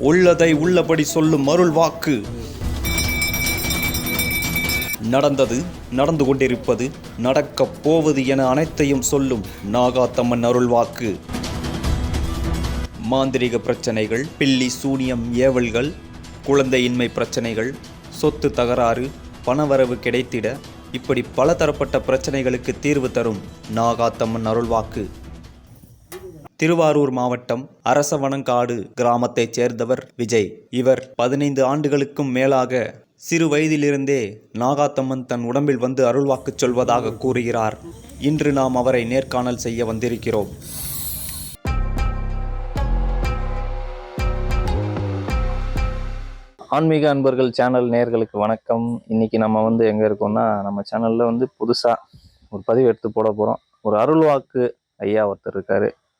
உள்ளதை உள்ளபடி சொல்லும் அருள் வாக்கு. நடந்தது நடந்து கொண்டிருப்பது நடக்கப் போவது என அனைத்தையும் சொல்லும் நாகாத்தம்மன் அருள்வாக்கு மாந்திரிக பிரச்சனைகள் பில்லி சூனியம் ஏவல்கள் குழந்தையின்மை பிரச்சனைகள் சொத்து தகராறு பணவரவு கிடைத்திட இப்படி பலதரப்பட்ட பிரச்சனைகளுக்கு தீர்வு தரும் நாகாத்தம்மன் அருள்வாக்கு திருவாரூர் மாவட்டம் அரசவனங்காடு கிராமத்தைச் சேர்ந்தவர் விஜய். இவர் பதினைந்து ஆண்டுகளுக்கும் மேலாக சிறு வயதிலிருந்தே நாகாத்தம்மன் தன் உடம்பில் வந்து அருள்வாக்குச் சொல்வதாக கூறுகிறார். இன்று நாம் அவரை நேர்காணல் செய்ய வந்திருக்கிறோம். ஆன்மீக அன்பர்கள் சேனல் நேர்களுக்கு வணக்கம். இன்னைக்கு நம்ம வந்து எங்கே இருக்கோம்னா நம்ம சேனலில் வந்து புதுசாக ஒரு பதிவு எடுத்து போட போகிறோம் ஒரு அருள்வாக்கு ஐயா ஒருத்தர் இருக்காரு.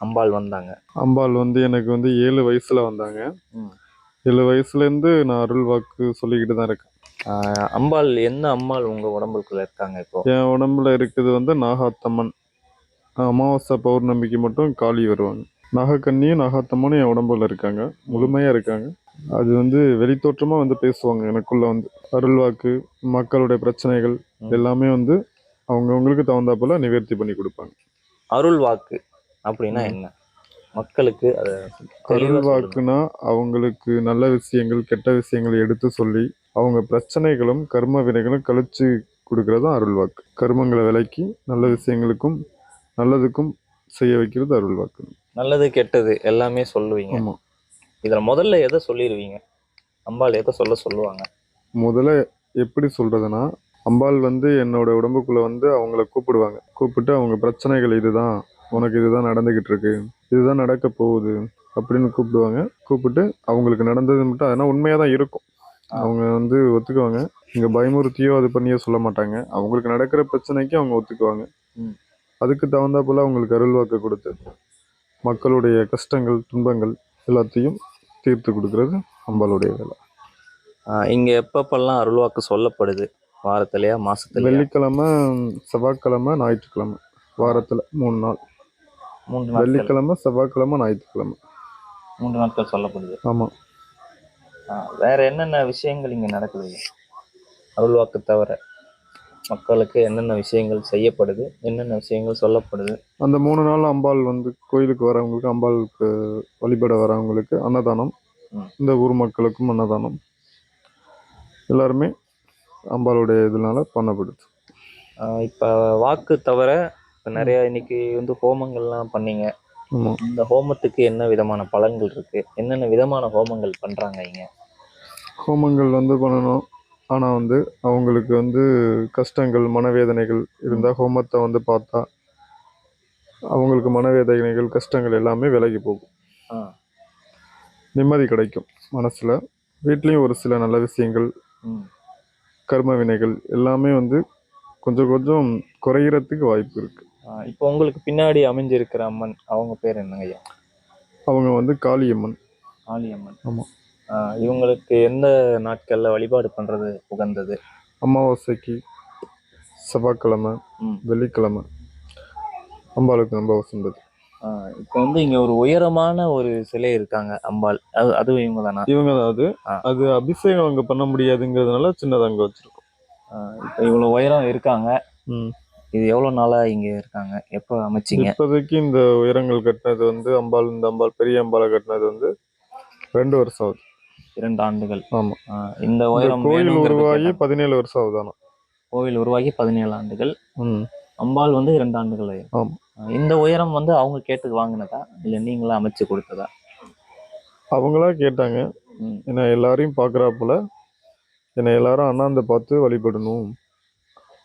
அம்பாள் வந்தாங்க. அம்பாள் வந்து எனக்கு வந்து ஏழு வயசில் வந்தாங்க. ஏழு வயசுலேருந்து நான் அருள் வாக்கு சொல்லிக்கிட்டு தான் இருக்கேன். அம்பாள் என்ன அம்பாள் உங்க உடம்புக்குள்ள இருக்காங்க இப்போ? என் உடம்புல இருக்குது வந்து நாகாத்தம்மன். அமாவாசை பௌர்ணமிக்கு மட்டும் காளி வருவாங்க. நாகக்கண்ணியும் நாகாத்தம்மனும் என் உடம்புல இருக்காங்க. முழுமையாக இருக்காங்க. அது வந்து வெளித்தோற்றமாக வந்து பேசுவாங்க எனக்குள்ள வந்து. அருள்வாக்கு மக்களுடைய பிரச்சனைகள். எல்லாமே வந்து அவங்கவுங்களுக்கு தகுந்தாப்புல நிவர்த்தி பண்ணி கொடுப்பாங்க. அருள்வாக்கு அப்படின்னா. என்ன? மக்களுக்கு அதை தெளிவா அருள் சொல்லுங்க. வாக்குனா அவங்களுக்கு நல்ல விஷயங்கள் கெட்ட விஷயங்களை எடுத்து சொல்லி அவங்க பிரச்சனைகளும் கர்ம வினைகளும் கழிச்சு கொடுக்கறது தான் அருள் வாக்கு கர்மங்களை விலக்கி நல்ல விஷயங்களுக்கும் நல்லதுக்கும் செய்ய வைக்கிறது அருள் வாக்கு நல்லது கெட்டது எல்லாமே சொல்லுவீங்க. இதுல முதல்ல எதை சொல்லிடுவீங்க அம்பாள் எதை சொல்ல சொல்லுவாங்க? முதல்ல எப்படி சொல்றதுன்னா அம்பாள் வந்து என்னோட உடம்புக்குள்ள வந்து அவங்கள கூப்பிடுவாங்க. கூப்பிட்டு அவங்க பிரச்சனைகள் இதுதான். உனக்கு இதுதான் நடந்துகிட்டு இருக்கு இதுதான் நடக்க போகுது அப்படின்னு கூப்பிடுவாங்க. கூப்பிட்டு அவங்களுக்கு நடந்தது மட்டும் அதெல்லாம் உண்மையாக தான் இருக்கும். அவங்க வந்து ஒத்துக்குவாங்க. இங்கே பயமுறுத்தியோ அது பண்ணியோ சொல்ல மாட்டாங்க. அவங்களுக்கு நடக்கிற பிரச்சனைக்கு அவங்க ஒத்துக்குவாங்க. அதுக்கு தகுந்தாப்புல அவங்களுக்கு அருள்வாக்கு கொடுத்து மக்களுடைய கஷ்டங்கள் துன்பங்கள் எல்லாத்தையும் தீர்த்து கொடுக்கறது அம்பாளுடைய வேலை. இங்க எப்பப்பெல்லாம் அருள்வாக்கு சொல்லப்படுது? வாரத்திலயா மாசத்துலயா? வெள்ளிக்கிழமை செவ்வாய்க்கிழமை ஞாயிற்றுக்கிழமை வாரத்தில் மூணு நாள். மூன்று நாட்கள். வெள்ளிக்கிழமை செவ்வாய்க்கிழமை ஞாயிற்றுக்கிழமை. மூன்று நாட்கள் சொல்லப்படுது. ஆமாம் வேற என்னென்ன விஷயங்கள் இங்க நடக்குது? அருள்வாக்கு தவிர மக்களுக்கு என்னென்ன விஷயங்கள் செய்யப்படுது? என்னென்ன விஷயங்கள் சொல்லப்படுது? அந்த மூணு நாள் அம்பாள் வந்து கோயிலுக்கு வரவங்களுக்கு அம்பாளுக்கு வழிபட வரவங்களுக்கு அன்னதானம். இந்த ஊர் மக்களுக்கும் அன்னதானம். எல்லாருமே அம்பாளுடைய இதனால பண்ணப்படுது. இப்ப வாக்கு தவிர இப்ப நிறைய இன்னைக்கு வந்து ஹோமங்கள்லாம் பண்ணீங்க. இந்த ஹோமத்துக்கு என்ன விதமான பலன்கள் இருக்கு? என்னென்ன விதமான ஹோமங்கள் பண்றாங்க இங்க? ஹோமங்கள் வந்து பண்ணணும். ஆனால் வந்து அவங்களுக்கு வந்து கஷ்டங்கள் மனவேதனைகள் இருந்தால் ஹோமத்தை வந்து பார்த்தா அவங்களுக்கு மனவேதனைகள் கஷ்டங்கள் எல்லாமே விலகி போகும். நிம்மதி கிடைக்கும் மனசில். வீட்லேயும் ஒரு சில நல்ல விஷயங்கள். கர்ம வினைகள் எல்லாமே வந்து கொஞ்சம் கொஞ்சம் குறையிறதுக்கு வாய்ப்பு இருக்கு. ஆஹ் இப்போ உங்களுக்கு பின்னாடி அமைஞ்சிருக்கிற அம்மன் அவங்க பேர் என்னங்க ஐயா? அவங்க வந்து காளியம்மன். ஆலியம்மன் ஆமா. ஆஹ் இவங்களுக்கு எந்த நாட்கள்ல வழிபாடு பண்றது உகந்தது? அமாவாசைக்கு செவ்வாய்க்கிழமை. வெள்ளிக்கிழமை அம்பாளுக்கு ரொம்ப வசந்தது. ஆஹ் இப்போ வந்து இங்க ஒரு உயரமான ஒரு சிலை இருக்காங்க அம்பாள். அது அதுவும் இவங்க தானா? இவங்க அதாவது ஆ. அது அபிஷேகம் அங்கே பண்ண முடியாதுங்கிறதுனால சின்னதாக அங்கே வச்சிருக்கோம். இப்போ இவ்வளவு உயரம் இருக்காங்க. இது எவ்வளவு நாளா இங்க இருக்காங்க எப்போ அமைச்சிங்க இப்போதைக்கு இந்த உயரங்கள் கட்டினது வந்து அம்பாள் இந்த அம்பாள் பெரிய அம்பாளை கட்டினது வந்து ரெண்டு வருஷம் ஆகுது இரண்டு ஆண்டுகள் ஆமா. ஆ, இந்த உயரம் கோயில் வேணுங்கிறது உருவாகி. பதினேழு வருஷம் ஆகுதானா கோவில் உருவாகி பதினேழு ஆண்டுகள் அம்பாள் வந்து இரண்டு ஆண்டுகள் ஆயிரும். ஆமா. ஆ, இந்த உயரம் வந்து அவங்க கேட்டு வாங்கினதா இல்ல நீங்களா அமைச்சு கொடுத்ததா அவங்களா கேட்டாங்க ம். என்னை எல்லாரையும் பார்க்குறாப்புல என்னை எல்லாரும் அண்ணாந்த பார்த்து வழிபடணும்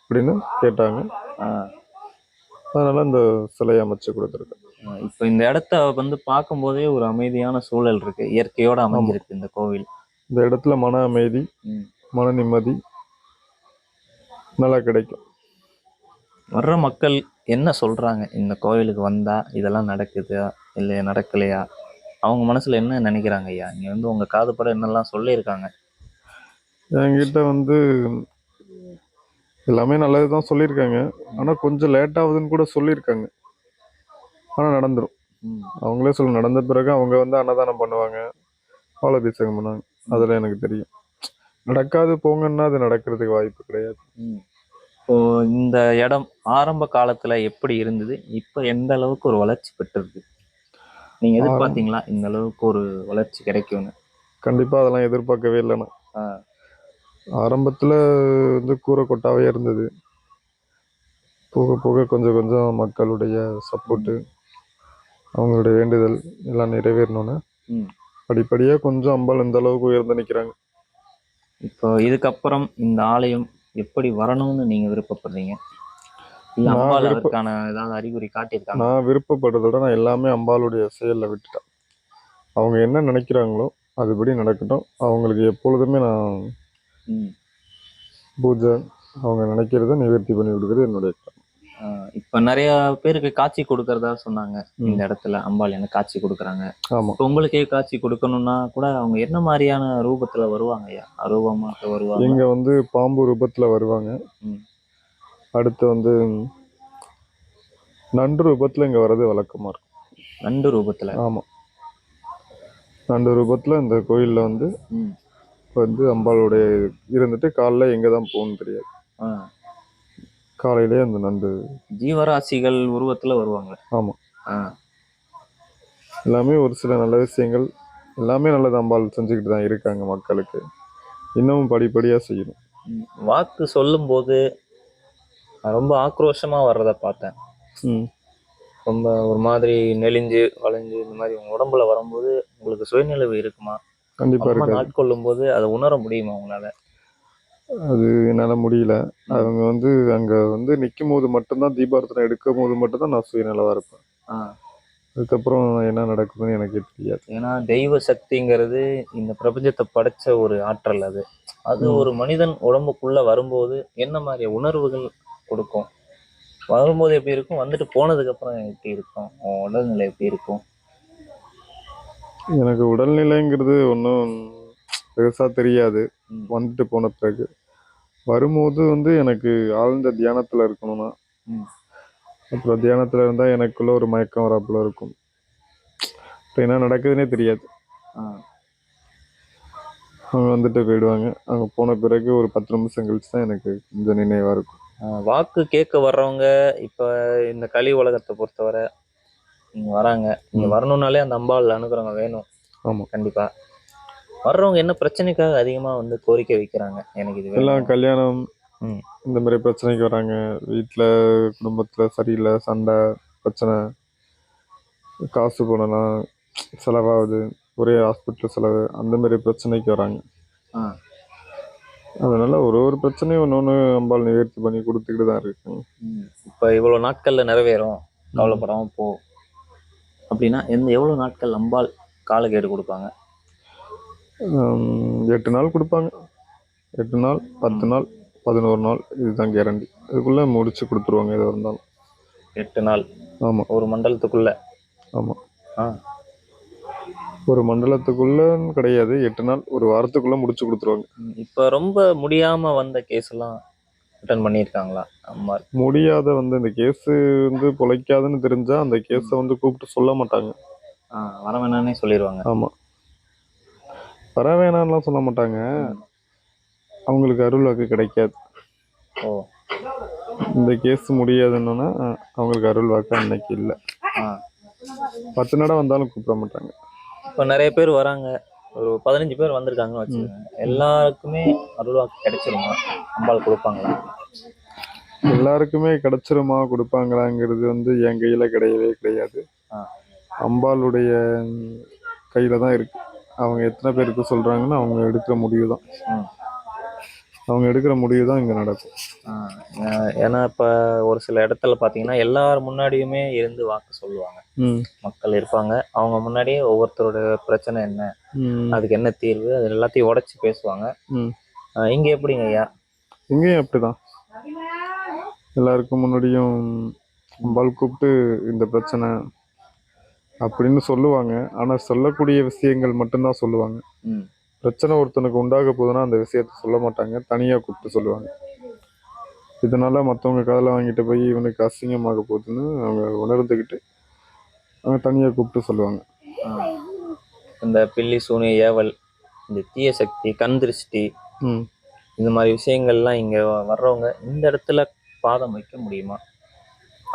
அப்படின்னு கேட்டாங்க. அதனால இந்த சிலையை அமைச்சு கொடுத்துருக்கேன் ஆ, இப்ப இந்த இடத்த வந்து பார்க்கும்போதே ஒரு அமைதியான சூழல் இருக்கு. இயற்கையோட அமைஞ்சிருக்கு இந்த கோவில். இந்த இடத்துல மன அமைதி. மன நிம்மதி நல்லா கிடைக்கும். வர்ற மக்கள் என்ன சொல்றாங்க? இந்த கோவிலுக்கு வந்தா இதெல்லாம் நடக்குதா? இல்ல நடக்கலையா? அவங்க மனசுல என்ன நினைக்கிறாங்க ஐயா? நீங்க வந்து உங்க காதுபட என்னெல்லாம் சொல்லியிருக்காங்க? என்கிட்ட வந்து எல்லாமே நல்லது தான் சொல்லியிருக்காங்க. ஆனால் கொஞ்சம் லேட் ஆகுதுன்னு கூட சொல்லியிருக்காங்க. ஆனால் நடந்துரும். ம். அவங்களே சொல்ல நடந்த பிறகு அவங்க வந்து அன்னதானம் பண்ணுவாங்க. பாலாபிஷேகம் பண்ணுவாங்க அதில் எனக்கு தெரியும். நடக்காது போங்கன்னா அது நடக்கிறதுக்கு வாய்ப்பு கிடையாது. இப்போ இந்த இடம் ஆரம்ப காலத்துல எப்படி இருந்தது? இப்ப எந்த அளவுக்கு ஒரு வளர்ச்சி பெற்றிருக்கு? நீங்க எதிர்பார்த்தீங்களா? இந்த அளவுக்கு ஒரு வளர்ச்சி கிடைக்கும்னு? கண்டிப்பாக அதெல்லாம் எதிர்பார்க்கவே இல்லை நான். ஆ. ஆரம்பத்தில் வந்து கூரை கொட்டாவே இருந்தது. போக போக கொஞ்சம் கொஞ்சம் மக்களுடைய சப்போர்ட்டு அவங்களுடைய வேண்டுதல் எல்லாம் நிறைவேறணுன்னு ம். படிப்படியாக கொஞ்சம் அம்பாள் இந்த அளவுக்கு உயர்ந்து நிற்கிறாங்க இப்போ இதுக்கப்புறம் இந்த ஆலயம் எப்படி வரணும்னு நீங்க விருப்பப்படுறீங்க? அம்பாள் அதற்கான ஏதாவது அறிகுறி காட்டியிருக்காங்க? நான் விருப்பப்படுறத விட நான் எல்லாமே அம்பாளுடைய செயலில் விட்டுட்டேன். அவங்க என்ன நினைக்கிறாங்களோ அதுபடி நடக்கட்டும். அவங்களுக்கு எப்பொழுதுமே நான். பூஜை அவங்க நினைக்கிறத நிவர்த்தி பண்ணி கொடுக்குறது என்னுடைய இப்ப நிறைய பேருக்கு காட்சி கொடுக்கறதா சொன்னாங்க. இந்த இடத்துல அம்பாள் எனக்கு காட்சி கொடுக்குறாங்க. இப்போ உங்களுக்கே காட்சி கொடுக்கணும்னா கூட அவங்க என்ன மாதிரியான ரூபத்துல வருவாங்க ஐயா? அரூபமாக வருவாங்க? இங்கே வந்து பாம்பு ரூபத்தில் வருவாங்க. அடுத்து வந்து நண்டு ரூபத்தில் இங்கே வர்றது வழக்கமாக இருக்கும். ரெண்டு ரூபத்துல? ஆமாம் நண்டு ரூபத்தில் இந்த கோயிலில் வந்து. வந்து அம்பாளுடைய இருந்துட்டு காலைல எங்கே தான் போகணும்னு தெரியாது. காலையிலே அந்த நண்டு ஜீவராசிகள் உருவத்துல வருவாங்க ஆமாம். எல்லாமே ஒரு சில நல்ல விஷயங்கள். எல்லாமே நல்லது அம்பாள் செஞ்சுக்கிட்டு தான் இருக்காங்க மக்களுக்கு. இன்னமும் படிப்படியாக செய்யணும். வாக்கு சொல்லும்போது ரொம்ப ஆக்ரோஷமா வர்றத பார்த்தேன். ரொம்ப ஒரு மாதிரி நெளிஞ்சு வளைஞ்சு இந்த மாதிரி உங்க உடம்புல வரும்போது உங்களுக்கு சுயநினைவு இருக்குமா? கண்டிப்பாக அம்மா இருக்காது. நாட்கொள்ளும் போது அதை உணர முடியுமா உங்களால? அது என்னால் முடியல. அவங்க வந்து அங்கே வந்து நிற்கும் போது மட்டும்தான் தீபாரத்தனை எடுக்கும் போது மட்டும்தான் நான் சுயநலவாக இருப்பேன். அதுக்கப்புறம் என்ன நடக்குதுன்னு எனக்கே தெரியாது. ஏன்னா தெய்வ சக்திங்கிறது இந்த பிரபஞ்சத்தை படைச்ச ஒரு ஆற்றல் அது. அது. ஒரு மனிதன் உடம்புக்குள்ள வரும்போது என்ன மாதிரி உணர்வுகள் கொடுக்கும்? வரும்போது எப்படி இருக்கும்? வந்துட்டு போனதுக்கு அப்புறம் எப்படி இருக்கும்? உடல்நிலை எப்படி இருக்கும்? எனக்கு உடல்நிலைங்கிறது ஒன்றும் பெருசாக தெரியாது. வந்துட்டு போன பிறகு. வரும்போது வந்து எனக்கு ஆழ்ந்த தியானத்தில் இருக்கணும்னா. அப்புறம் தியானத்தில் இருந்தால் எனக்குள்ள ஒரு மயக்கம் வராப்புல இருக்கும். இப்போ என்ன நடக்குதுன்னே தெரியாது. அவங்க வந்துட்டு போயிடுவாங்க. அவங்க போன பிறகு ஒரு பத்து நிமிஷம் கழிச்சு தான் எனக்கு கொஞ்சம் நினைவாக இருக்கும். வாக்கு கேட்க வர்றவங்க இப்ப இந்த கலி உலகத்தை பொறுத்தவரை இங்க வராங்க. இங்க. வரணும்னாலே அந்த அம்பாள் அனுகிரகம் வேணும். ஆமா. கண்டிப்பா. வர்றவங்க என்ன பிரச்சனைக்காக அதிகமா வந்து கோரிக்கை வைக்கிறாங்க? எனக்கு இது எல்லாம் கல்யாணம். இந்த மாதிரி பிரச்சனைக்கு வராங்க. வீட்டில் குடும்பத்தில் சரியில்லை சண்டை பிரச்சனை. காசு போனலாம் செலவாகுது. ஒரே ஹாஸ்பிட்டல் செலவு அந்த மாதிரி பிரச்சனைக்கு வராங்க. அதனால ஒரு ஒரு பிரச்சனையும் ஒன்று ஒன்று அம்பாள் நிவர்த்தி பண்ணி கொடுத்துக்கிட்டு தான் இருக்காங்க ம். இப்ப இவ்வளவு நாட்கள்ல நிறைவேறும். கவலைப்படாம போ. அப்படின்னா எந்த எவ்வளவு நாட்கள் அம்பாள் காலக்கேடு கொடுப்பாங்க? எட்டு நாள் கொடுப்பாங்க. எட்டு நாள் பத்து நாள் பதினோரு நாள் இதுதான் கேரண்டி இதுக்குள்ளே முடிச்சு கொடுத்துருவாங்க எதாக இருந்தாலும். எட்டு நாள். ஆமாம் ஒரு மண்டலத்துக்குள்ள? ஆமாம் ஆ. ஒரு மண்டலத்துக்குள்ளன்னு கிடையாது. எட்டு நாள் ஒரு வாரத்துக்குள்ளே முடிச்சு கொடுத்துருவாங்க. இப்ப ரொம்ப முடியாம வந்த கேஸ் எல்லாம் அட்டன் பண்ணியிருக்காங்களா? அம்பாள் முடியாத வந்து இந்த கேஸு வந்து பொழைக்காதுன்னு தெரிஞ்சா அந்த கேஸை வந்து கூப்பிட்டு சொல்ல மாட்டாங்க. ஆ, வர வேணானே சொல்லிடுவாங்க ஆமாம் வர வேணாம்லாம் சொல்ல மாட்டாங்க. அவங்களுக்கு அருள் வாக்கு கிடைக்காது. ஓ. இந்த கேஸ் முடியாதுன்னா அவங்களுக்கு அருள் வாக்கு அன்னைக்கு இல்லை. ஆ. பத்து நடம் வந்தாலும் கூப்பிட மாட்டாங்க. இப்போ நிறைய பேர் வராங்க. ஒரு பதினஞ்சு பேர் வந்திருக்காங்கன்னு வச்சுக்கோங்க. எல்லாருக்குமே அருள்வாக்கு கிடைச்சிருமா? அம்பாள் கொடுப்பாங்களா? எல்லாருக்குமே கிடைச்சிருமா கொடுப்பாங்களாங்கிறது வந்து என் கையில கிடையவே கிடையாது. அம்பாளுடைய கையில தான் இருக்கு. அவங்க எத்தனை பேருக்கு சொல்றாங்கன்னு அவங்க எடுக்கிற முடிவு தான். அவங்க எடுக்கிற முடிவு தான் இங்க நடக்கும். ஏன்னா இப்ப ஒரு சில இடத்துல பாத்தீங்கன்னா எல்லார் முன்னாடியுமே இருந்து வாக்கு சொல்லுவாங்க. மக்கள் இருப்பாங்க. அவங்க முன்னாடியே ஒவ்வொருத்தரோட பிரச்சனை என்ன. அதுக்கு என்ன தீர்வு அது எல்லாத்தையும் உடைச்சு பேசுவாங்க. இங்க எப்படிங்க ஐயா? இங்கேயும் அப்படிதான். எல்லாருக்கும் முன்னாடியும் அம்பாள் கூப்பிட்டு இந்த பிரச்சனை அப்படின்னு சொல்லுவாங்க. ஆனா சொல்லக்கூடிய விஷயங்கள் மட்டும்தான் சொல்லுவாங்க. ம். பிரச்சனை ஒருத்தனுக்கு உண்டாக போகுதுன்னா அந்த விஷயத்த சொல்ல மாட்டாங்க. தனியா கூப்பிட்டு சொல்லுவாங்க. இதனால மற்றவங்க காதில் வாங்கிட்டு போய் இவனுக்கு அசிங்கமாக போகுதுன்னு அவங்க உணர்ந்துக்கிட்டு அவங்க தனியா கூப்பிட்டு சொல்லுவாங்க. இந்த பில்லி சூனி ஏவல் இந்த தீய சக்தி கண் திருஷ்டி. இந்த மாதிரி விஷயங்கள்லாம் இங்க வர்றவங்க இந்த இடத்துல பாதம் வைக்க முடியுமா?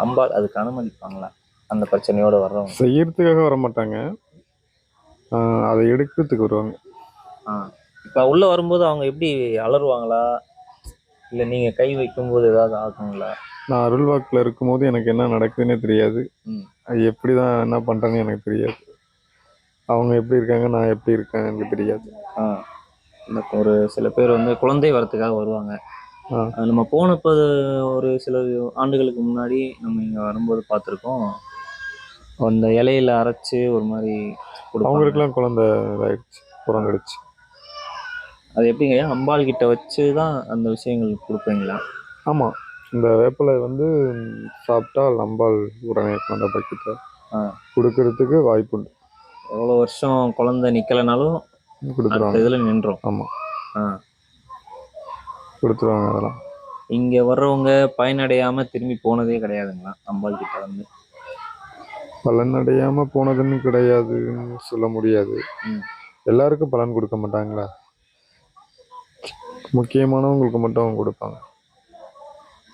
அம்பாள் அதுக்கு அனுமதிப்பாங்களா? அந்த பிரச்சனையோட வர்றவங்க. செய்யறதுக்காக வர மாட்டாங்க அதை எடுக்கிறதுக்கு வருவாங்க. இப்போ உள்ள வரும்போது அவங்க எப்படி அலறுவாங்களா? இல்ல நீங்க கை வைக்கும்போது ஏதாவது ஆகுங்களா? நான் அருள்வாக்கில் இருக்கும்போது எனக்கு என்ன நடக்குதுன்னே தெரியாது. அது எப்படி தான் என்ன பண்ணுறேன்னு எனக்கு தெரியாது. அவங்க எப்படி இருக்காங்க நான் எப்படி இருக்கேன் எனக்கு தெரியாது. ஆ. ஒரு சில பேர் வந்து குழந்தை வரத்துக்காக வருவாங்க. நம்ம போனப்போ ஒரு சில ஆண்டுகளுக்கு முன்னாடி நம்ம இங்க வரும்போது பார்த்துருக்கோம். அந்த இலையில அரைச்சு ஒரு மாதிரி. அவங்களுக்குலாம் குழந்தை இதாயிடுச்சு பிறந்துடுச்சு. அது எப்படிங்க? அம்பாள் கிட்ட வச்சு தான் அந்த விஷயங்கள் கொடுப்பீங்களா? ஆமாம் இந்த வேப்பிலை வந்து சாப்பிட்டா அம்பாள் உடனே குழந்தை பக்கிட்ட ஆ. கொடுக்கறதுக்கு வாய்ப்புண்டு எவ்வளோ வருஷம் குழந்தை நிக்கலைனாலும் அடுத்த கொடுத்துருவாங்க இதுல நின்றோம். ஆமாம் ஆ. கொடுத்துருவாங்க அதெல்லாம். இங்க வர்றவங்க பயனடையாம திரும்பி போனதே கிடையாதுங்களா? அம்பாள் கிட்ட வந்து. பலன் அடையாமல் போனதுன்னு கிடையாதுன்னு சொல்ல முடியாது. எல்லாருக்கும் பலன் கொடுக்க மாட்டாங்களா? முக்கியமானவங்களுக்கு மட்டும் அவங்க கொடுப்பாங்க.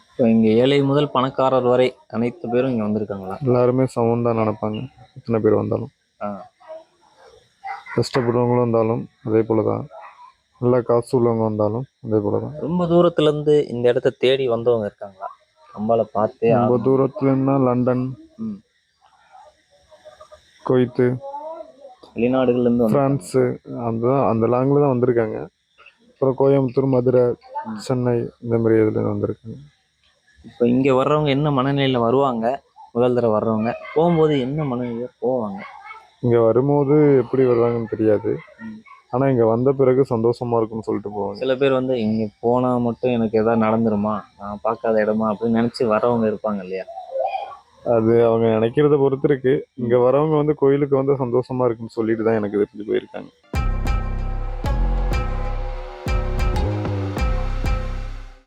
இப்போ இங்க ஏழை முதல் பணக்காரர் வரை அனைத்து பேரும் இங்க வந்திருக்காங்களா? எல்லாருமே சமம் தான் நினைப்பாங்க எத்தனை பேர் வந்தாலும். ஆ. கஷ்டப்படுறவங்களும் வந்தாலும் அதே போல தான் நல்லா காசு உள்ளவங்க வந்தாலும் அதே போல தான் ரொம்ப தூரத்துல இருந்து இந்த இடத்த தேடி வந்தவங்க இருக்காங்களா? அம்பாளை பார்த்தே ரொம்ப ஆகணும். தூரத்துலன்னா லண்டன் ம். குவைத்து வெளிநாடுகள்ல இருந்து வந்து பிரான்ஸு அந்த அந்த லாங்கில் தான் வந்திருக்காங்க. அப்புறம் கோயம்புத்தூர் மதுரை. சென்னை இந்த மாதிரி இதில் வந்திருக்காங்க. இப்போ இங்க வர்றவங்க என்ன மனநிலையில வருவாங்க? முதல் தடவை வர்றவங்க. போகும்போது என்ன மனநிலையில போவாங்க? இங்கே வரும்போது எப்படி வருவாங்கன்னு தெரியாது. ஆனால் இங்கே வந்த பிறகு சந்தோஷமா இருக்கும்னு சொல்லிட்டு போவாங்க. சில பேர் வந்து இங்க போனா மட்டும் எனக்கு ஏதாவது நடந்துருமா? நான் பார்க்காத இடமா? அப்படின்னு நினைச்சு வரவங்க இருப்பாங்க இல்லையா? அது அவங்க நினைக்கிறத பொறுத்து இருக்கு. இங்கே வரவங்க வந்து கோயிலுக்கு வந்து சந்தோஷமா இருக்குன்னு சொல்லிட்டு தான் எனக்கு தெரிஞ்சு போயிருக்காங்க.